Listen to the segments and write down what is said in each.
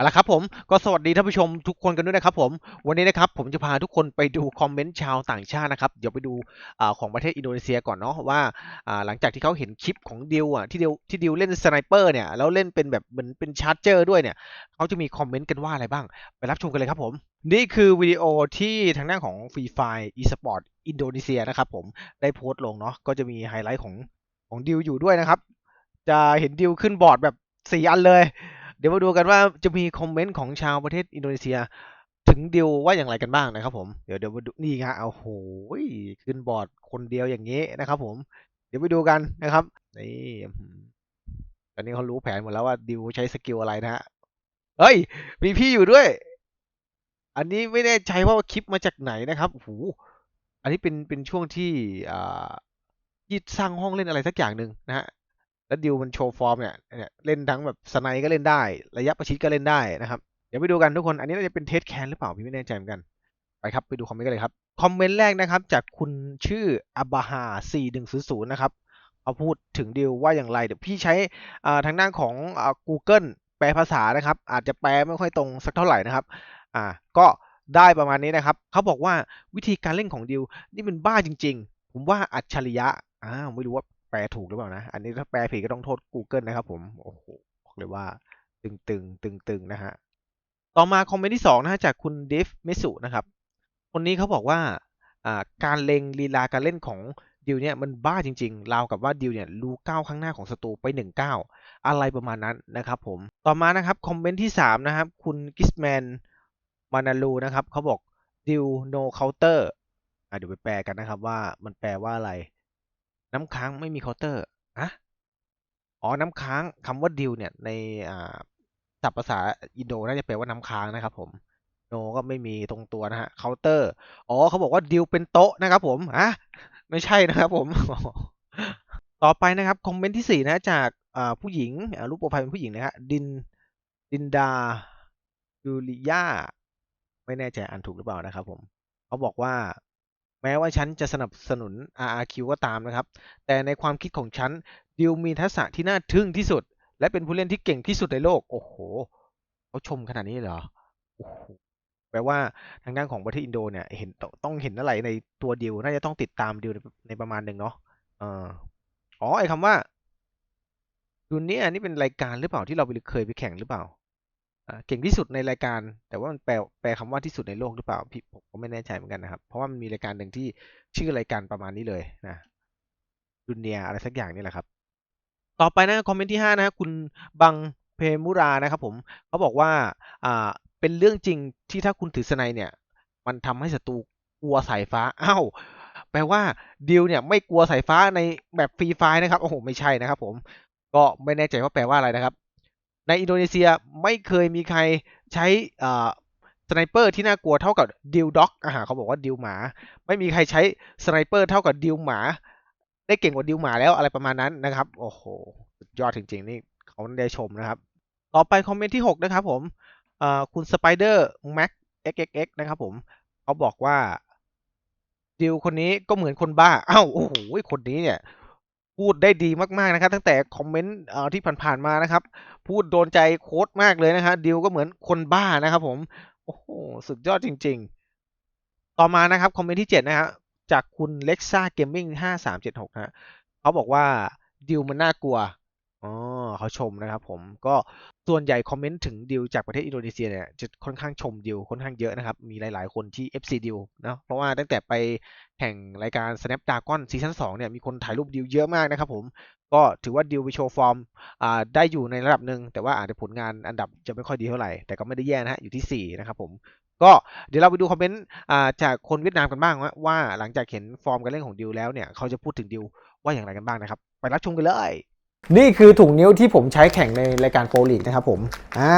เอาละครับผมก็สวัสดีท่านผู้ชมทุกคนกันด้วยนะครับผมวันนี้นะครับผมจะพาทุกคนไปดูคอมเมนต์ชาวต่างชาตินะครับเดี๋ยวไปดูอของประเทศอินโดนีเซียก่อนเนาะว่าอ่าหลังจากที่เขาเห็นคลิปของดิวอะที่ดิวที่ดิวเล่นสไนเปอร์เนี่ยแล้วเล่นเป็นแบบเหมือนเป็นชาร์จเจอร์ด้วยเนี่ยเขาจะมีคอมเมนต์กันว่าอะไรบ้าง ไปรับชมกันเลยครับผมนี่คือวิดีโอที่ทางด้านของฟรีไฟอีสปอร์ตอินโดนีเซียนะครับผมได้โพสต์ลงเนาะก็จะมีไฮไลท์ของของดิวอยู่ด้วยนะครับจะเห็นดิวขึ้นบอร์ดแบบสี่อันเลย เดี๋ยวมาดูกันว่าจะมีคอมเมนต์ของชาวประเทศอินโดนีเซีย ถึงดิวว่าอย่างไรกันบ้างนะครับผมเดี๋ยวเดี๋ยวมาดูนี่ฮะเอาโหยขึ้นบอร์ดคนเดียวอย่างนี้นะครับ ผม เดี๋ยวไปดูกันนะครับนี่ตอนนี้เขารู้แผนหมดแล้วว่าดิวใช้สกิลอะไรนะฮะเฮ้ย มีพี่อยู่ด้วย อันนี้ไม่แน่ใจว่าคลิปมาจากไหนนะครับโอ้โหอันนี้เป็นเป็นช่วงที่อ่าที่สร้างห้องเล่นอะไรสักอย่างหนึ่งนะฮะ แล้วดิวมันโชว์ฟอร์มเนี่ยเนี่ยเล่นทั้งแบบสไนก็เล่นได้ ระยะประชิดก็เล่นได้นะครับเดี๋ยวไปดูกันทุกคน อันนี้น่าจะเป็นเทสแคนหรือเปล่าพี่ไม่แน่ใจเหมือนกันไปครับไปดูคอมเมนต์กันเลยครับคอมเมนต์แรกนะครับ จากคุณชื่ออับบาฮา4100นะครับเอาพูดถึงดิวว่าอย่างไรเดี๋ยวพี่ใช้อ่าทางด้านของอ่า Google แปลภาษานะครับ อาจจะแปลไม่ค่อยตรงสักเท่าไหร่นะครับ อ่า ก็ได้ประมาณนี้นะครับ เขาบอกว่าวิธีการเล่นของดิวนี่มันบ้าจริง ๆ ผมว่าอัจฉริยะอ้าวไม่รู้ว่า แปลถูกหรือเปล่านะ อันนี้ถ้าแปลผิดก็ต้องโทษ Google นะครับผม โอ้โห บอกเลยว่า ตึงตึงตึงตึงๆนะฮะ ต่อมาคอมเมนต์ที่สองนะฮะจากคุณเดฟเมสุนะครับ คนนี้เขาบอกว่าการเล็งลีลาการเล่นของดิวเนี่ยมันบ้าจริงๆราวกับว่าดิวเนี่ยรู้ก้าวข้างหน้าของศัตรูไปหนึ่งก้าวอะไรประมาณนั้นนะครับผม ต่อมานะครับคอมเมนต์ที่สามนะครับคุณกิสแมนมานาลูนะครับเขาบอกดิว no counter อะเดี๋ยวไปแปลกันนะครับว่ามันแปลว่าอะไร น้ำค้างไม่มีเคาน์เตอร์อะอ๋อ น้ำค้างคำว่าดิวเนี่ยในอ่าศัพท์ภาษาอินโดน่าจะแปลว่าน้ำค้างนะครับผมโนก็ไม่มีตรงตัวนะฮะเคาน์เตอร์ อ๋อเขาบอกว่าดิวเป็นโต๊ะนะครับผมอะไม่ใช่นะครับผม ต่อไปนะครับคอมเมนต์ที่สี่นะจากผู้หญิงรูปโปรไฟล์เป็นผู้หญิงนะฮะดินดินดายูริยาไม่แน่ใจอ่านถูกหรือเปล่านะครับผมเขาบอกว่า แม้ว่าฉันจะสนับสนุน RRQ ก็ตามนะครับ แต่ในความคิดของฉัน ดิวมีทักษะที่น่าทึ่งที่สุด และเป็นผู้เล่นที่เก่งที่สุดในโลก โอ้โหเขาชมขนาดนี้เหรอโอ้โหแปลว่าทางด้านของประเทศอินโดเนี่ยเห็นต้องเห็นอะไรในตัวดิวน่าจะต้องติดตามดิวในในประมาณหนึ่งเนาะอ๋อไอ้คำว่าดูเนี่ยนี่เป็นรายการหรือเปล่าที่เราไปเคยไปแข่งหรือเปล่า เก่งที่สุดในรายการ แต่ว่ามันแปลแปลคำว่าที่สุดในโลกหรือเปล่าพี่ผมก็ไม่แน่ใจเหมือนกันนะครับ เพราะว่ามันมีรายการหนึ่งที่ชื่อรายการประมาณนี้เลยนะดุนเนียอะไรสักอย่างนี่แหละครับ ต่อไปนะคอมเมนต์ที่ห้านะ คุณบังเพมุรานะครับผมเขาบอกว่าอ่าเป็นเรื่องจริงที่ถ้าคุณถือสไนเนี่ย มันทำให้ศัตรูกลัวสายฟ้าอ้าวแปลว่าดิวเนี่ยไม่กลัวสายฟ้าในแบบฟรีไฟนะครับโอ้โหไม่ใช่นะครับผมก็ไม่แน่ใจว่าแปลว่าอะไรนะครับ ในอินโดนีเซียไม่เคยมีใครใช้สไนเปอร์ที่น่ากลัวเท่ากับดิวด็อกอ่าเขาบอกว่าดิวหมา ไม่มีใครใช้สไนเปอร์เท่ากับดิวหมา ได้เก่งกว่าดิวหมาแล้วอะไรประมาณนั้นนะครับ โอ้โหยอดจริง ๆ นี่เขาได้ชมนะครับ ต่อไปคอมเมนต์ที่ 6 นะครับผมคุณสไปเดอร์แม็ก xxx นะครับผมเขาบอกว่าดิวคนนี้ก็เหมือนคนบ้าอ้าวโอ้โห คนนี้เนี่ย พูดได้ดีมากๆนะครับตั้งแต่คอมเมนต์ที่ผ่านๆมานะครับ พูดโดนใจโค้ดมากเลยนะครับดิวก็เหมือนคนบ้านะครับผมโอ้โหสุดยอดจริง ๆ ต่อมานะครับคอมเมนต์ที่ 7 นะฮะจากคุณเล็กซ่าเกมมิ่งห้าสามเจ็ดหกฮะเขาบอกว่าดิวมันน่ากลัว อ๋อเขาชมนะครับผม ก็ส่วนใหญ่คอมเมนต์ถึงดิวจากประเทศอินโดนีเซียเนี่ยจะค่อนข้างชมดิวค่อนข้างเยอะนะครับ มีหลาย ๆ คนที่ FC ดิวนะเพราะว่าตั้งแต่ไปแข่งรายการ Snapdragon ซีซั่น2เนี่ยมีคนถ่ายรูปดิวเยอะมากนะครับผม ก็ถือว่าดิวไปโชว์ฟอร์มอ่าได้อยู่ในระดับหนึ่งแต่ว่าอาจจะผลงานอันดับจะไม่ค่อยดีเท่าไหร่ แต่ก็ไม่ได้แย่นะฮะอยู่ที่ 4 นะครับผมก็เดี๋ยวเราไปดูคอมเมนต์อ่าจากคนเวียดนามกันบ้างว่าหลังจากเห็นฟอร์มการเล่นของดิวแล้วเนี่ยเขาจะพูดถึงดิวว่าอย่างไรกันบ้างนะครับ ไปรับชมกันเลย นี่คือถุงนิ้วที่ผมใช้แข่งในรายการโปรลีกนะครับผมอ่า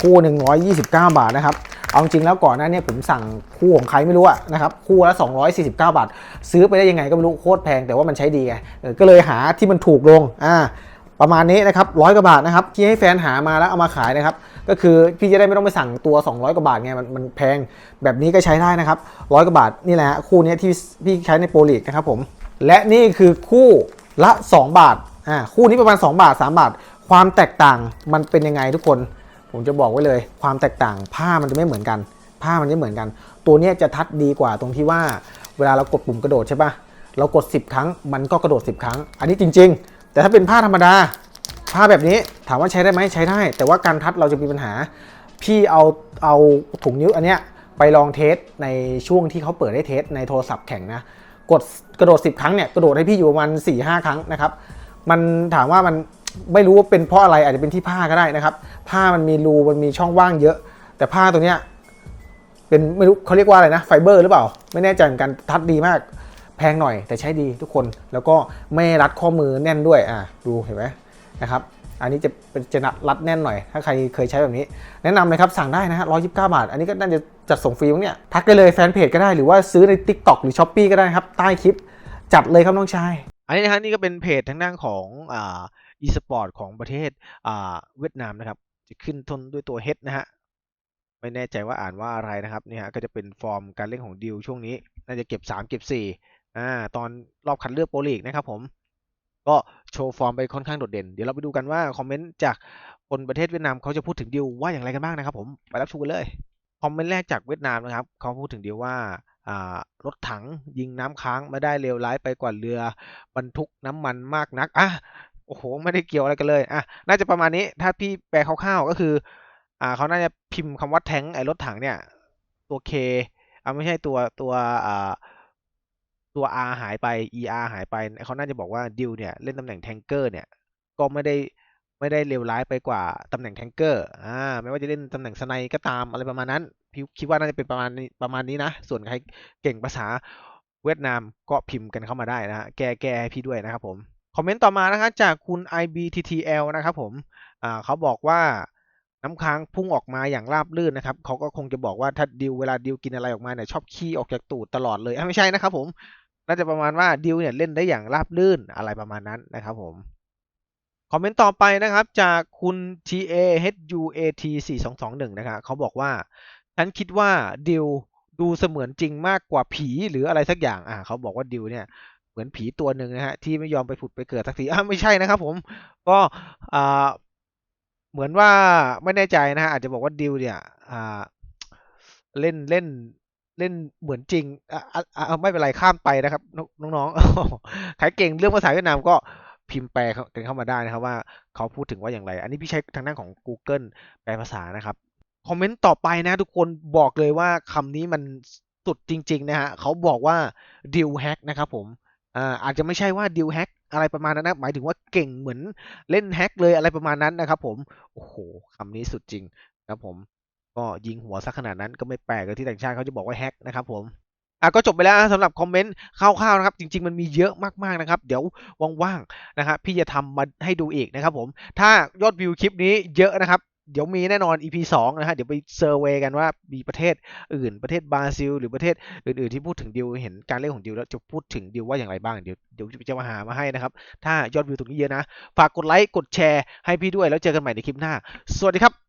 คู่หนึ่งร้อยยี่สิบเก้าบาทนะครับเอาจริงแล้วก่อนหน้าเนี้ผมสั่งคู่ของใครไม่รู้อะนะครับคู่ละ 249 บาท ซื้อไปได้ยังไงก็ไม่รู้โคตรแพงแต่ว่ามันใช้ดีไงก็เลยหาที่มันถูกลงอ่าประมาณนี้นะครับร้อยกว่าบาทนะครับที่ให้แฟนหามาแล้วเอามาขายนะครับก็คือพี่จะได้ไม่ต้องไปสั่งตัว 200 กว่าบาทไงมันมันแพงแบบนี้ก็ใช้ได้นะครับร้อยกว่าบาทนี่แหละคู่นี้ที่พี่ใช้ในโปรลีกนะครับผมและนี่คือคู่ละ 2 บาท อ่าคู่นี้ประมาณ 2 บาท 3 บาท ความแตกต่างมันเป็นยังไงทุกคน ผมจะบอกไว้เลย ความแตกต่างผ้ามันจะไม่เหมือนกัน ผ้ามันจะไม่เหมือนกัน ตัวนี้จะทัดดีกว่าตรงที่ว่า เวลาเรากดปุ่มกระโดดใช่ปะเรากด 10 ครั้ง มันก็กระโดด 10 ครั้ง อันนี้จริง ๆ แต่ถ้าเป็นผ้าธรรมดา ผ้าแบบนี้ถามว่าใช้ได้ไหมใช้ได้ แต่ว่าการทัดเราจะมีปัญหา พี่เอาเอาถุงนิ้วอันเนี้ยไปลองเทสในช่วงที่เขาเปิดให้เทสในโทรศัพท์แข่งนะ กดกระโดด 10 ครั้งเนี่ยกระโดดให้พี่อยู่ประมาณ4ี่ห้าครั้งนะครับ มันถามว่ามันไม่รู้ว่าเป็นเพราะอะไรอาจจะเป็นที่ผ้าก็ได้นะครับ ผ้ามันมีรูมันมีช่องว่างเยอะ แต่ผ้าตัวเนี้ยเป็นไม่รู้เขาเรียกว่าอะไรนะไฟเบอร์หรือเปล่า ไม่แน่ใจเหมือนกันทัดดีมาก แพงหน่อยแต่ใช้ดีทุกคนแล้วก็ไม่รัดข้อมือแน่นด้วยอะดูเห็นไหมนะครับอันนี้จะเป็นจะรัดแน่นหน่อย ถ้าใครเคยใช้แบบนี้ แนะนำเลยครับ สั่งได้นะฮะ129บาท อันนี้ก็น่าจะจัดส่งฟรีมั้งเนี่ย ทักได้เลยแฟนเพจก็ได้หรือว่าซื้อใน Tik t o k หรือ s h อ p e e ก็ได้ครับ ใต้คลิป จัดเลยครับน้องชาย อันนี้นะฮะนี่ก็เป็นเพจทางด้านของอ่า e-sport ของประเทศอ่าเวียดนามนะครับ จะขึ้นต้นด้วยตัว H นะฮะไม่แน่ใจว่าอ่านว่าอะไรนะครับนี่ฮะก็จะเป็นฟอร์มการเล่นของดิวช่วงนี้ น่าจะเก็บ 3 เก็บ4อ่าตอนรอบคัดเลือกโปรลีกนะครับผมก็โชว์ฟอร์มไปค่อนข้างโดดเด่น เดี๋ยวเราไปดูกันว่าคอมเมนต์จากคนประเทศเวียดนามเขาจะพูดถึงดิวว่าอย่างไรกันบ้างนะครับผม ไปรับชมกันเลย คอมเมนต์แรกจากเวียดนามนะครับเขาพูดถึงดิวว่า รถถังยิงน้ำค้างไม่ได้เลวร้ายไปกว่าเรือบรรทุกน้ำมันมากนักอะโอ้โหไม่ได้เกี่ยวอะไรกันเลยอะน่าจะประมาณนี้ถ้าพี่แปลคร่าวๆก็คืออ่าเขาน่าจะพิมพ์คำว่าแทงไอ้รถถังเนี่ยตัว K อ่าไม่ใช่ตัวตัวอ่าตัว R หายไป ER หายไปเขาน่าจะบอกว่าดิวเนี่ยเล่นตำแหน่งแทงเกอร์เนี่ยก็ไม่ได้ไม่ได้เลวร้ายไปกว่าตำแหน่งแทงเกอร์อ่าไม่ว่าจะเล่นตำแหน่งสไนก็ตามอะไรประมาณนั้น พี่คิดว่าน่าจะเป็นประมาณนี้ประมาณนี้นะ ส่วนใครเก่งภาษาเวียดนามก็พิมพ์กันเข้ามาได้นะ แก้แก้ให้พี่ด้วยนะครับผม คอมเมนต์ต่อมานะครับจากคุณ IBTTL นะครับผมอ่าเขาบอกว่าน้ำค้างพุ่งออกมาอย่างราบรื่นนะครับเขาก็คงจะบอกว่าถ้าดิวเวลาดิวกินอะไรออกมาเนี่ยชอบขี้ออกจากตูดตลอดเลยไม่ใช่นะครับผมน่าจะประมาณว่าดิวเนี่ยเล่นได้อย่างราบรื่นอะไรประมาณนั้นนะครับผมคอมเมนต์ต่อไปนะครับจากคุณ TA HUAT 4221นะครับเขาบอกว่า ฉันคิดว่าดิวดูเสมือนจริงมากกว่าผีหรืออะไรสักอย่าง อ่า เขาบอกว่าดิวเนี่ยเหมือนผีตัวหนึ่งนะฮะที่ไม่ยอมไปผุดไปเกิดสักทีอ่าไม่ใช่นะครับ ผม ก็อ่าเหมือนว่าไม่แน่ใจนะฮะอาจจะบอกว่าดิวเนี่ยอ่าเล่นเล่นเล่นเหมือนจริงอะอะอะไม่เป็นไรข้ามไปนะครับน้องน้องๆใครเก่งเรื่องภาษาเวียดนามก็พิมพ์แปลกันเข้ามาได้นะครับว่าเขาพูดถึงว่าอย่างไร อันนี้พี่ใช้ทางด้านของ Google แปลภาษานะครับ คอมเมนต์ต่อไปนะทุกคนบอกเลยว่าคำนี้มันสุดจริง ๆ นะฮะเขาบอกว่าดิวแฮกนะครับผมอ่าอาจจะไม่ใช่ว่าดิวแฮกอะไรประมาณนั้นนะหมายถึงว่าเก่งเหมือนเล่นแฮกเลยอะไรประมาณนั้นนะครับผมโอ้โหคำนี้สุดจริงนะครับผม ก็ยิงหัวซะขนาดนั้นก็ไม่แปลกเลยที่ต่างชาติเขาจะบอกว่าแฮกนะครับผมอะก็จบไปแล้วสำหรับคอมเมนต์คร่าวๆนะครับ จริง ๆ มันมีเยอะมากๆนะครับ เดี๋ยวว่างๆนะครับพี่จะทำมาให้ดูอีกนะครับผม ถ้ายอดวิวคลิปนี้เยอะนะครับ เดี๋ยวมีแน่นอน EP 2 นะฮะ เดี๋ยวไปเซอร์เวยกันว่ามีประเทศอื่นประเทศบราซิล หรือประเทศอื่นๆที่พูดถึงดิวเห็นการเล่นของดิวแล้วจะพูดถึงดิวว่าอย่างไรบ้าง เดี๋ยวเดี๋ยวจะมาหามาให้นะครับ ถ้ายอดวิวตรงนี้เยอะนะ ฝากกดไลค์กดแชร์ให้พี่ด้วยแล้วเจอกันใหม่ในคลิปหน้า สวัสดีครับ